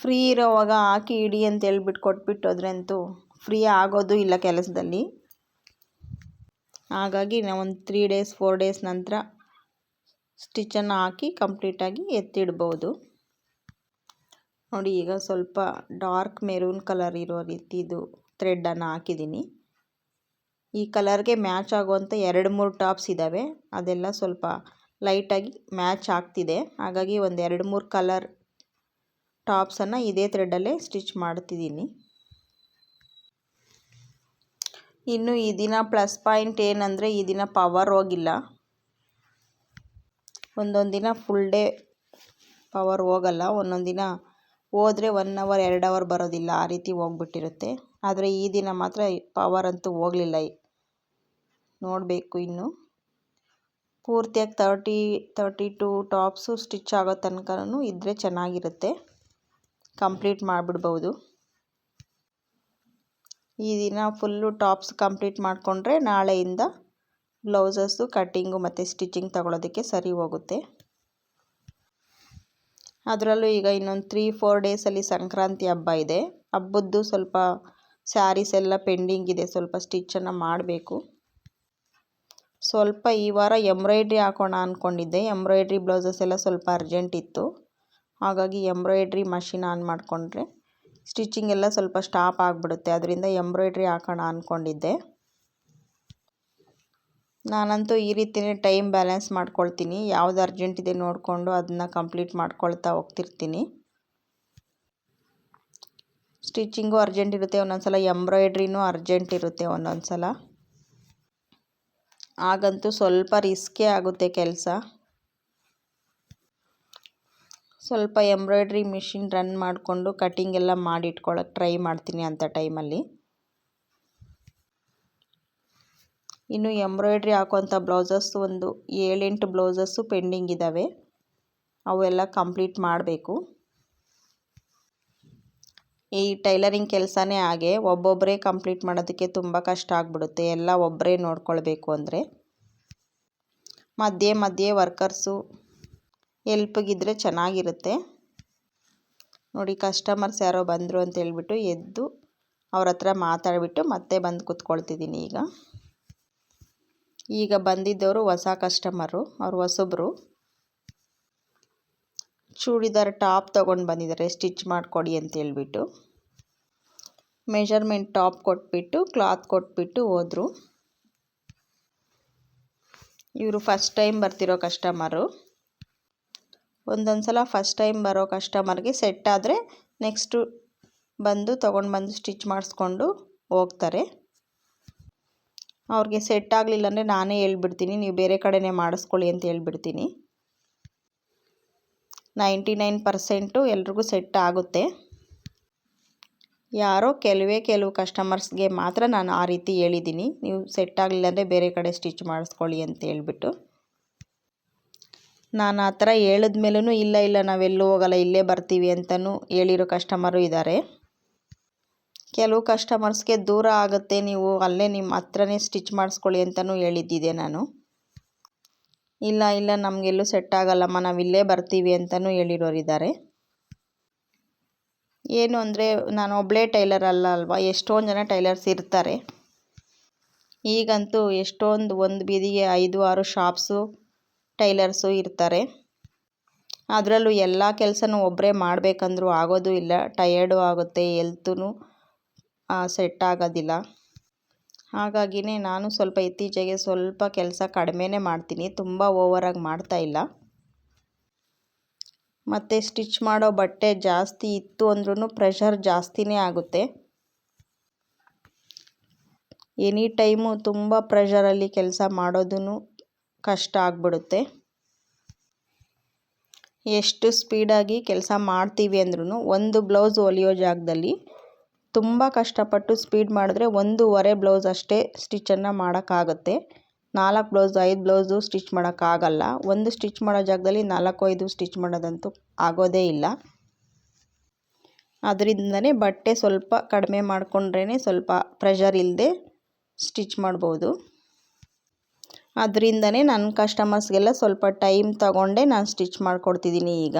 ಫ್ರೀ ಇರೋವಾಗ ಹಾಕಿ ಇಡಿ ಅಂತ ಹೇಳ್ಬಿಟ್ಟು ಕೊಟ್ಬಿಟ್ಟು ಹೋದ್ರಂತೂ ಫ್ರೀ ಆಗೋದು ಇಲ್ಲ ಕೆಲಸದಲ್ಲಿ. ಹಾಗಾಗಿ ನಾವು ಒಂದು ತ್ರೀ ಡೇಸ್ ಫೋರ್ ಡೇಸ್ ನಂತರ ಸ್ಟಿಚ್ಚನ್ನು ಹಾಕಿ ಕಂಪ್ಲೀಟಾಗಿ ಎತ್ತಿಡ್ಬೋದು. ನೋಡಿ ಈಗ ಸ್ವಲ್ಪ ಡಾರ್ಕ್ ಮೆರೂನ್ ಕಲರ್ ಇರೋ ರೀತಿದು ಥ್ರೆಡ್ಡನ್ನು ಹಾಕಿದ್ದೀನಿ. ಈ ಕಲರ್ಗೆ ಮ್ಯಾಚ್ ಆಗುವಂಥ ಎರಡು ಮೂರು ಟಾಪ್ಸ್ ಇದ್ದಾವೆ ಅದೆಲ್ಲ ಸ್ವಲ್ಪ ಲೈಟಾಗಿ ಮ್ಯಾಚ್ ಆಗ್ತಿದೆ. ಹಾಗಾಗಿ ಒಂದು ಎರಡು ಮೂರು ಕಲರ್ ಟಾಪ್ಸನ್ನು ಇದೇ ಥ್ರೆಡ್ಡಲ್ಲೇ ಸ್ಟಿಚ್ ಮಾಡ್ತಿದ್ದೀನಿ. ಇನ್ನು ಈ ದಿನ ಪ್ಲಸ್ ಪಾಯಿಂಟ್ ಏನಂದರೆ ಈ ದಿನ ಪವರ್ ಹೋಗಿಲ್ಲ. ಒಂದೊಂದು ದಿನ ಫುಲ್ ಡೇ ಪವರ್ ಹೋಗಲ್ಲ. ಒಂದೊಂದು ದಿನ ಹೋದರೆ ಒನ್ ಅವರ್, ಎರಡು ಅವರ್ ಬರೋದಿಲ್ಲ. ಆ ರೀತಿ ಹೋಗ್ಬಿಟ್ಟಿರುತ್ತೆ. ಆದರೆ ಈ ದಿನ ಮಾತ್ರ ಪವರ್ ಅಂತೂ ಹೋಗಲಿಲ್ಲ. ನೋಡಬೇಕು ಇನ್ನು. ಪೂರ್ತಿಯಾಗಿ thirty thirty two tops stitch ಆಗೋ ತನಕನೂ ಇದ್ದರೆ ಚೆನ್ನಾಗಿರುತ್ತೆ. ಕಂಪ್ಲೀಟ್ ಮಾಡಿಬಿಡ್ಬೋದು. ಈ ದಿನ ಫುಲ್ಲು ಟಾಪ್ಸ್ ಕಂಪ್ಲೀಟ್ ಮಾಡಿಕೊಂಡ್ರೆ ನಾಳೆಯಿಂದ ಬ್ಲೌಸಸ್ಸು ಕಟ್ಟಿಂಗು ಮತ್ತು ಸ್ಟಿಚಿಂಗ್ ತಗೊಳ್ಳೋದಕ್ಕೆ ಸರಿ ಹೋಗುತ್ತೆ. ಅದರಲ್ಲೂ ಈಗ ಇನ್ನೊಂದು ತ್ರೀ ಫೋರ್ ಡೇಸಲ್ಲಿ ಸಂಕ್ರಾಂತಿ ಹಬ್ಬ ಇದೆ. ಹಬ್ಬದ್ದು ಸ್ವಲ್ಪ ಸ್ಯಾರೀಸ್ ಎಲ್ಲ ಪೆಂಡಿಂಗ್ ಇದೆ, ಸ್ವಲ್ಪ ಸ್ಟಿಚ್ಚನ್ನು ಮಾಡಬೇಕು. ಸ್ವಲ್ಪ ಈ ವಾರ ಎಂಬ್ರಾಯ್ಡ್ರಿ ಹಾಕೋಣ ಅಂದ್ಕೊಂಡಿದ್ದೆ ಎಂಬ್ರಾಯ್ಡ್ರಿ ಬ್ಲೌಸಸ್ ಎಲ್ಲ ಸ್ವಲ್ಪ ಅರ್ಜೆಂಟ್ ಇತ್ತು. ಹಾಗಾಗಿ ಎಂಬ್ರಾಯ್ಡ್ರಿ ಮಷಿನ್ ಆನ್ ಮಾಡಿಕೊಂಡ್ರೆ ಸ್ಟಿಚಿಂಗ್ ಎಲ್ಲ ಸ್ವಲ್ಪ ಸ್ಟಾಪ್ ಆಗಿಬಿಡುತ್ತೆ. ಅದರಿಂದ ಎಂಬ್ರಾಯ್ಡ್ರಿ ಹಾಕೋಣ ಅಂದ್ಕೊಂಡಿದ್ದೆ ನಾನಂತೂ ಈ ರೀತಿಯೇ ಟೈಮ್ ಬ್ಯಾಲೆನ್ಸ್ ಮಾಡ್ಕೊಳ್ತೀನಿ. ಯಾವ್ದು ಅರ್ಜೆಂಟ್ ಇದೆ ನೋಡಿಕೊಂಡು ಅದನ್ನ ಕಂಪ್ಲೀಟ್ ಮಾಡ್ಕೊಳ್ತಾ ಹೋಗ್ತಿರ್ತೀನಿ. ಸ್ಟಿಚಿಂಗು ಅರ್ಜೆಂಟ್ ಇರುತ್ತೆ ಒಂದೊಂದು ಸಲ ಎಂಬ್ರಾಯ್ಡ್ರಿನೂ ಅರ್ಜೆಂಟ್ ಇರುತ್ತೆ ಒಂದೊಂದು ಸಲ ಆಗಂತೂ ಸ್ವಲ್ಪ ರಿಸ್ಕೇ ಆಗುತ್ತೆ ಕೆಲಸ. ಸ್ವಲ್ಪ ಎಂಬ್ರಾಯ್ಡ್ರಿ ಮಿಷಿನ್ ರನ್ ಮಾಡಿಕೊಂಡು ಕಟಿಂಗ್ ಎಲ್ಲ ಮಾಡಿ ಇಟ್ಕೊಳ್ಳೋಕೆ ಟ್ರೈ ಮಾಡ್ತೀನಿ ಅಂತ ಟೈಮಲ್ಲಿ ಇನ್ನು ಎಂಬ್ರಾಯ್ಡ್ರಿ ಹಾಕುವಂಥ ಬ್ಲೌಸಸ್ ಒಂದು ಏಳೆಂಟು ಬ್ಲೌಸಸ್ಸು ಪೆಂಡಿಂಗ್ ಇದ್ದಾವೆ ಅವೆಲ್ಲ ಕಂಪ್ಲೀಟ್ ಮಾಡಬೇಕು. ಈ ಟೈಲರಿಂಗ್ ಕೆಲಸನೇ ಹಾಗೆ ಒಬ್ಬೊಬ್ಬರೇ ಕಂಪ್ಲೀಟ್ ಮಾಡೋದಕ್ಕೆ ತುಂಬ ಕಷ್ಟ ಆಗಿಬಿಡುತ್ತೆ. ಎಲ್ಲ ಒಬ್ಬರೇ ನೋಡ್ಕೊಳ್ಬೇಕು ಅಂದರೆ. ಮಧ್ಯೆ ಮಧ್ಯೆ ವರ್ಕರ್ಸು ಎಲ್ಪ್ಗಿದ್ರೆ ಚೆನ್ನಾಗಿರುತ್ತೆ. ನೋಡಿ ಕಸ್ಟಮರ್ಸ್ ಯಾರೋ ಬಂದರು ಅಂತ ಹೇಳ್ಬಿಟ್ಟು ಎದ್ದು ಅವ್ರ ಹತ್ರ ಮಾತಾಡಿಬಿಟ್ಟು ಮತ್ತೆ ಬಂದು ಕೂತ್ಕೊಳ್ತಿದ್ದೀನಿ ಈಗ. ಈಗ ಬಂದಿದ್ದವರು ಹೊಸ ಕಸ್ಟಮರು, ಅವ್ರು ಹೊಸಬ್ರು. ಚೂಡಿದಾರ್ ಟಾಪ್ ತೊಗೊಂಡು ಬಂದಿದ್ದಾರೆ. ಸ್ಟಿಚ್ ಮಾಡಿಕೊಡಿ ಅಂತ ಹೇಳಿಬಿಟ್ಟು. ಮೆಷರ್ಮೆಂಟ್ ಟಾಪ್ ಕೊಟ್ಬಿಟ್ಟು, ಕ್ಲಾತ್ ಕೊಟ್ಬಿಟ್ಟು ಹೋದರು. ಇವರು ಫಸ್ಟ್ ಟೈಮ್ ಬರ್ತಿರೋ ಕಸ್ಟಮರು. ಒಂದೊಂದು ಸಲ ಫಸ್ಟ್ ಟೈಮ್ ಬರೋ ಕಸ್ಟಮರ್ಗೆ ಸೆಟ್ ಆದರೆ ನೆಕ್ಸ್ಟು ಬಂದು ತೊಗೊಂಡು ಬಂದು ಸ್ಟಿಚ್ ಮಾಡಿಸ್ಕೊಂಡು ಹೋಗ್ತಾರೆ. ಅವ್ರಿಗೆ ಸೆಟ್ ಆಗಲಿಲ್ಲ ಅಂದರೆ ನಾನೇ ಹೇಳ್ಬಿಡ್ತೀನಿ, ನೀವು ಬೇರೆ ಕಡೆನೇ ಮಾಡಿಸ್ಕೊಳ್ಳಿ ಅಂತ ಹೇಳ್ಬಿಡ್ತೀನಿ. ನೈಂಟಿ ನೈನ್ ಪರ್ಸೆಂಟು ಎಲ್ರಿಗೂ ಸೆಟ್ ಆಗುತ್ತೆ. ಯಾರೋ ಕೆಲವೇ ಕೆಲವು ಕಸ್ಟಮರ್ಸ್ಗೆ ಮಾತ್ರ ನಾನು ಆ ರೀತಿ ಹೇಳಿದ್ದೀನಿ. ನೀವು ಸೆಟ್ ಆಗಲಿಲ್ಲ ಅಂದರೆ ಬೇರೆ ಕಡೆ ಸ್ಟಿಚ್ ಮಾಡಿಸ್ಕೊಳ್ಳಿ ಅಂತ ಹೇಳ್ಬಿಟ್ಟು. ನಾನು ಆ ಥರ ಹೇಳಿದ್ಮೇಲೂ ಇಲ್ಲ ಇಲ್ಲ ನಾವೆಲ್ಲೂ ಹೋಗಲ್ಲ, ಇಲ್ಲೇ ಬರ್ತೀವಿ ಅಂತಲೂ ಹೇಳಿರೋ ಕಸ್ಟಮರು ಇದ್ದಾರೆ. ಕೆಲವು ಕಸ್ಟಮರ್ಸ್ಗೆ ದೂರ ಆಗುತ್ತೆ, ನೀವು ಅಲ್ಲೇ ನಿಮ್ಮ ಹತ್ರನೇ ಸ್ಟಿಚ್ ಮಾಡಿಸ್ಕೊಳ್ಳಿ ಅಂತಲೂ ಹೇಳಿದ್ದಿದೆ ನಾನು. ಇಲ್ಲ ಇಲ್ಲ, ನಮಗೆಲ್ಲೂ ಸೆಟ್ ಆಗಲ್ಲಮ್ಮ, ನಾವು ಇಲ್ಲೇ ಬರ್ತೀವಿ ಅಂತಲೂ ಹೇಳಿರೋರಿದ್ದಾರೆ ಏನು ಅಂದರೆ, ನಾನು ಒಬ್ಬಳೇ ಟೈಲರ್ ಅಲ್ಲ ಅಲ್ವಾ, ಎಷ್ಟೊಂದು ಜನ ಟೈಲರ್ಸ್ ಇರ್ತಾರೆ. ಈಗಂತೂ ಎಷ್ಟೊಂದು, ಒಂದು ಬೀದಿಗೆ ಐದು, ಆರು ಶಾಪ್ಸು, ಟೈಲರ್ಸು ಇರ್ತಾರೆ. ಅದರಲ್ಲೂ ಎಲ್ಲ ಕೆಲಸನೂ ಒಬ್ಬರೇ ಮಾಡಬೇಕಂದ್ರೂ ಆಗೋದು ಇಲ್ಲ ಟಯರ್ಡು ಆಗುತ್ತೆ ಎಲ್ತೂ ಸೆಟ್ ಆಗೋದಿಲ್ಲ. ಹಾಗಾಗಿನೇ ನಾನು ಸ್ವಲ್ಪ ಇತ್ತೀಚೆಗೆ ಸ್ವಲ್ಪ ಕೆಲಸ ಕಡಿಮೆನೇ ಮಾಡ್ತೀನಿ, ತುಂಬ ಓವರಾಗಿ ಮಾಡ್ತಾಯಿಲ್ಲ ಮತ್ತು ಸ್ಟಿಚ್ ಮಾಡೋ ಬಟ್ಟೆ ಜಾಸ್ತಿ ಇತ್ತು ಅಂದ್ರೂ ಪ್ರೆಷರ್ ಜಾಸ್ತಿನೇ ಆಗುತ್ತೆ. ಎನಿ ಟೈಮು ತುಂಬ ಪ್ರೆಷರಲ್ಲಿ ಕೆಲಸ ಮಾಡೋದೂ ಕಷ್ಟ ಆಗ್ಬಿಡುತ್ತೆ. ಎಷ್ಟು ಸ್ಪೀಡಾಗಿ ಕೆಲಸ ಮಾಡ್ತೀವಿ ಅಂದ್ರೂ ಒಂದು ಬ್ಲೌಸ್ ಹೊಲಿಯೋ ಜಾಗದಲ್ಲಿ ತುಂಬ ಕಷ್ಟಪಟ್ಟು ಸ್ಪೀಡ್ ಮಾಡಿದ್ರೆ ಒಂದೂವರೆ ಬ್ಲೌಸ್ ಅಷ್ಟೇ ಸ್ಟಿಚ್ಚನ್ನು ಮಾಡೋಕ್ಕಾಗುತ್ತೆ. ನಾಲ್ಕು ಬ್ಲೌಸ್, ಐದು ಬ್ಲೌಸು ಸ್ಟಿಚ್ ಮಾಡೋಕ್ಕಾಗಲ್ಲ. ಒಂದು ಸ್ಟಿಚ್ ಮಾಡೋ ಜಾಗದಲ್ಲಿ ನಾಲ್ಕು, ಐದು ಸ್ಟಿಚ್ ಮಾಡೋದಂತೂ ಆಗೋದೇ ಇಲ್ಲ. ಅದರಿಂದನೇ ಬಟ್ಟೆ ಸ್ವಲ್ಪ ಕಡಿಮೆ ಮಾಡಿಕೊಂಡ್ರೇ ಸ್ವಲ್ಪ ಪ್ರೆಷರ್ ಇಲ್ಲದೆ ಸ್ಟಿಚ್ ಮಾಡ್ಬೋದು. ಅದರಿಂದನೇ ನನ್ನ ಕಸ್ಟಮರ್ಸ್ಗೆಲ್ಲ ಸ್ವಲ್ಪ ಟೈಮ್ ತಗೊಂಡೆ ನಾನು ಸ್ಟಿಚ್ ಮಾಡಿಕೊಡ್ತಿದ್ದೀನಿ ಈಗ.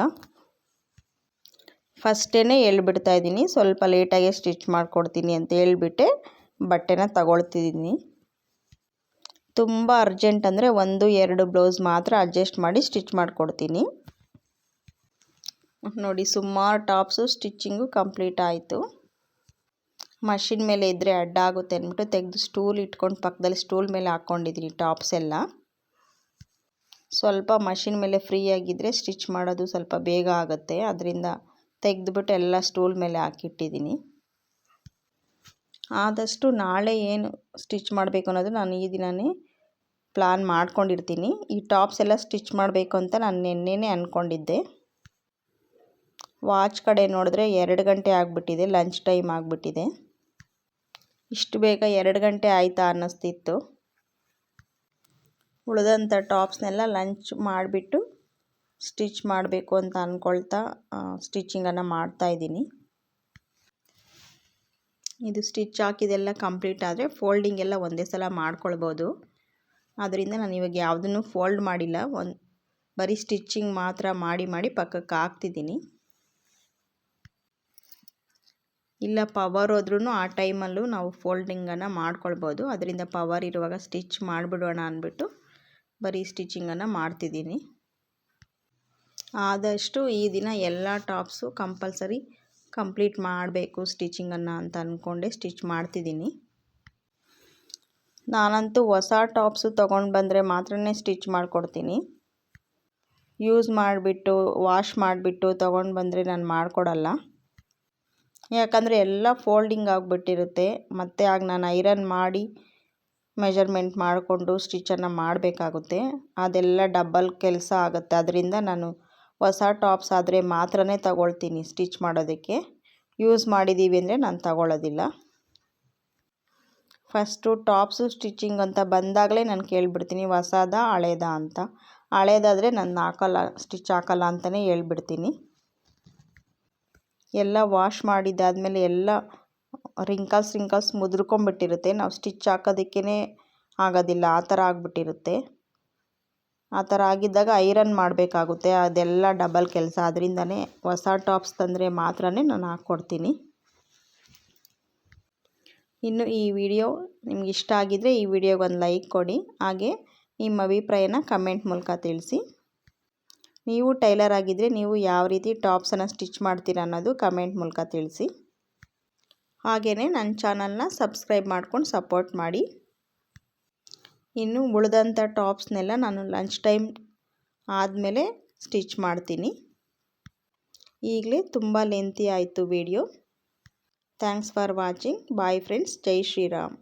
ಫಸ್ಟೇ ಹೇಳ್ಬಿಡ್ತಾ ಇದ್ದೀನಿ. ಸ್ವಲ್ಪ ಲೇಟಾಗಿ ಸ್ಟಿಚ್ ಮಾಡಿಕೊಡ್ತೀನಿ ಅಂತ ಹೇಳ್ಬಿಟ್ಟೆ. ಬಟ್ಟೆನ ತಗೊಳ್ತಿದ್ದೀನಿ. ತುಂಬ ಅರ್ಜೆಂಟ್ ಅಂದರೆ ಒಂದು, ಎರಡು ಬ್ಲೌಸ್ ಮಾತ್ರ ಅಡ್ಜಸ್ಟ್ ಮಾಡಿ ಸ್ಟಿಚ್ ಮಾಡಿಕೊಡ್ತೀನಿ. ನೋಡಿ, ಸುಮಾರು ಟಾಪ್ಸು ಸ್ಟಿಚ್ಚಿಂಗು ಕಂಪ್ಲೀಟ್ ಆಯಿತು. ಮಷಿನ್ ಮೇಲೆ ಇದ್ದರೆ ಅಡ್ಡ ಆಗುತ್ತೆ ಅಂದ್ಬಿಟ್ಟು ತೆಗೆದು ಸ್ಟೂಲ್ ಇಟ್ಕೊಂಡು ಪಕ್ಕದಲ್ಲಿ ಸ್ಟೂಲ್ ಮೇಲೆ ಹಾಕ್ಕೊಂಡಿದ್ದೀನಿ ಟಾಪ್ಸ್ ಎಲ್ಲ. ಸ್ವಲ್ಪ ಮಷಿನ್ ಮೇಲೆ ಫ್ರೀ ಆಗಿದ್ದರೆ ಸ್ಟಿಚ್ ಮಾಡೋದು ಸ್ವಲ್ಪ ಬೇಗ ಆಗುತ್ತೆ. ಅದರಿಂದ ತೆಗೆದುಬಿಟ್ಟು ಎಲ್ಲ ಸ್ಟೂಲ್ ಮೇಲೆ ಹಾಕಿಟ್ಟಿದ್ದೀನಿ. ಆದಷ್ಟು ನಾಳೆ ಏನು ಸ್ಟಿಚ್ ಮಾಡಬೇಕು ಅನ್ನೋದು ನಾನು ಈ ದಿನವೇ ಪ್ಲಾನ್ ಮಾಡ್ಕೊಂಡಿರ್ತೀನಿ. ಈ ಟಾಪ್ಸ್ ಎಲ್ಲ ಸ್ಟಿಚ್ ಮಾಡಬೇಕು ಅಂತ ನಾನು ನಿನ್ನೆನೇ ಅಂದ್ಕೊಂಡಿದ್ದೆ ವಾಚ್ ಕಡೆ ನೋಡಿದ್ರೆ ಎರಡು ಗಂಟೆ ಆಗಿಬಿಟ್ಟಿದೆ, ಲಂಚ್ ಟೈಮ್ ಆಗಿಬಿಟ್ಟಿದೆ. ಇಷ್ಟು ಬೇಗ ಎರಡು ಗಂಟೆ ಆಯಿತಾ ಅನ್ನಿಸ್ತಿತ್ತು. ಉಳಿದಂಥ ಟಾಪ್ಸ್ನೆಲ್ಲ ಲಂಚ್ ಮಾಡಿಬಿಟ್ಟು ಸ್ಟಿಚ್ ಮಾಡಬೇಕು ಅಂತ ಅಂದ್ಕೊಳ್ತಾ ಸ್ಟಿಚಿಂಗನ್ನು ಮಾಡ್ತಾಯಿದ್ದೀನಿ ಇದು ಸ್ಟಿಚ್ ಹಾಕಿದೆಲ್ಲ ಕಂಪ್ಲೀಟ್ ಆದರೆ ಫೋಲ್ಡಿಂಗ್ ಎಲ್ಲ ಒಂದೇ ಸಲ ಮಾಡ್ಕೊಳ್ಬೋದು. ಆದ್ದರಿಂದ ನಾನು ಇವಾಗ ಯಾವುದನ್ನು ಫೋಲ್ಡ್ ಮಾಡಿಲ್ಲ ಒಂದು ಬರೀ ಸ್ಟಿಚ್ಚಿಂಗ್ ಮಾತ್ರ ಮಾಡಿ ಮಾಡಿ ಪಕ್ಕಕ್ಕೆ ಹಾಕ್ತಿದ್ದೀನಿ. ಇಲ್ಲ, ಪವರ್ ಹೋದ್ರೂ ಆ ಟೈಮಲ್ಲೂ ನಾವು ಫೋಲ್ಡಿಂಗನ್ನು ಮಾಡ್ಕೊಳ್ಬೋದು. ಅದರಿಂದ ಪವರ್ ಇರುವಾಗ ಸ್ಟಿಚ್ ಮಾಡಿಬಿಡೋಣ ಅಂದ್ಬಿಟ್ಟು ಬರೀ ಸ್ಟಿಚಿಂಗನ್ನು ಮಾಡ್ತಿದ್ದೀನಿ. ಆದಷ್ಟು ಈ ದಿನ ಎಲ್ಲ ಟಾಪ್ಸು ಕಂಪಲ್ಸರಿ ಕಂಪ್ಲೀಟ್ ಮಾಡಬೇಕು ಸ್ಟಿಚಿಂಗನ್ನು ಅಂತ ಅಂದ್ಕೊಂಡೆ, ಸ್ಟಿಚ್ ಮಾಡ್ತಿದ್ದೀನಿ. ನಾನಂತೂ ಹೊಸ ಟಾಪ್ಸು ತೊಗೊಂಡು ಬಂದರೆ ಮಾತ್ರ ಸ್ಟಿಚ್ ಮಾಡಿಕೊಡ್ತೀನಿ. ಯೂಸ್ ಮಾಡಿಬಿಟ್ಟು, ವಾಶ್ ಮಾಡಿಬಿಟ್ಟು ತೊಗೊಂಡು ಬಂದರೆ ನಾನು ಮಾಡಿಕೊಡಲ್ಲ. ಯಾಕಂದರೆ ಎಲ್ಲ ಫೋಲ್ಡಿಂಗ್ ಆಗಿಬಿಟ್ಟಿರುತ್ತೆ. ಮತ್ತು ಆಗ ನಾನು ಐರನ್ ಮಾಡಿ ಮೆಜರ್ಮೆಂಟ್ ಮಾಡಿಕೊಂಡು ಸ್ಟಿಚ್ಚನ್ನು ಮಾಡಬೇಕಾಗುತ್ತೆ. ಅದೆಲ್ಲ ಡಬ್ಬಲ್ ಕೆಲಸ ಆಗುತ್ತೆ. ಅದರಿಂದ ನಾನು ಹೊಸ ಟಾಪ್ಸ್ ಆದರೆ ಮಾತ್ರನೇ ತಗೊಳ್ತೀನಿ ಸ್ಟಿಚ್ ಮಾಡೋದಕ್ಕೆ. ಯೂಸ್ ಮಾಡಿದ್ದೀವಿ ಅಂದರೆ ನಾನು ತಗೊಳ್ಳೋದಿಲ್ಲ ಫಸ್ಟು ಟಾಪ್ಸು ಸ್ಟಿಚಿಂಗ್ ಅಂತ ಬಂದಾಗಲೇ ನಾನು ಕೇಳಿಬಿಡ್ತೀನಿ, ಹೊಸದ ಹಳೇದ ಅಂತ. ಹಳೇದಾದರೆ ನಾನು ಹಾಕಲ್ಲ, ಸ್ಟಿಚ್ ಹಾಕಲ್ಲ ಅಂತಲೇ ಹೇಳ್ಬಿಡ್ತೀನಿ. ಎಲ್ಲ ವಾಶ್ ಮಾಡಿದ್ದಾದಮೇಲೆ ಎಲ್ಲ ರಿಂಕಲ್ಸ್ ರಿಂಕಲ್ಸ್ ಮುದುರ್ಕೊಂಬಿಟ್ಟಿರುತ್ತೆ ನಾವು ಸ್ಟಿಚ್ ಹಾಕೋದಕ್ಕೇ ಆಗೋದಿಲ್ಲ, ಆ ಥರ ಆಗಿಬಿಟ್ಟಿರುತ್ತೆ. ಆ ಥರ ಆಗಿದ್ದಾಗ ಐರನ್ ಮಾಡಬೇಕಾಗುತ್ತೆ. ಅದೆಲ್ಲ ಡಬಲ್ ಕೆಲಸ. ಅದರಿಂದನೇ ಹೊಸ ಟಾಪ್ಸ್ ತಂದರೆ ಮಾತ್ರನೇ ನಾನು ಹಾಕ್ಕೊಡ್ತೀನಿ. ಇನ್ನು ಈ ವಿಡಿಯೋ ನಿಮ್ಗೆ ಇಷ್ಟ ಆಗಿದ್ದರೆ ಈ ವಿಡಿಯೋಗೆ ಒಂದು ಲೈಕ್ ಕೊಡಿ. ಹಾಗೆ ನಿಮ್ಮ ಅಭಿಪ್ರಾಯನ ಕಮೆಂಟ್ ಮೂಲಕ ತಿಳಿಸಿ. ನೀವು ಟೈಲರ್ ಆಗಿದ್ದರೆ ನೀವು ಯಾವ ರೀತಿ ಟಾಪ್ಸನ್ನು ಸ್ಟಿಚ್ ಮಾಡ್ತೀರ ಅನ್ನೋದು ಕಮೆಂಟ್ ಮೂಲಕ ತಿಳಿಸಿ. ಹಾಗೆಯೇ ನನ್ನ ಚಾನಲ್ನ ಸಬ್ಸ್ಕ್ರೈಬ್ ಮಾಡ್ಕೊಂಡು ಸಪೋರ್ಟ್ ಮಾಡಿ. ಇನ್ನು ಉಳಿದಂಥ ಟಾಪ್ಸ್ನೆಲ್ಲ ನಾನು ಲಂಚ್ ಟೈಮ್ ಆದಮೇಲೆ ಸ್ಟಿಚ್ ಮಾಡ್ತೀನಿ. ಈಗಲೇ ತುಂಬ ಲೆಂತಿ ಆಯಿತು video. Thanks for watching. Bye friends. ಜೈ ಶ್ರೀರಾಮ್.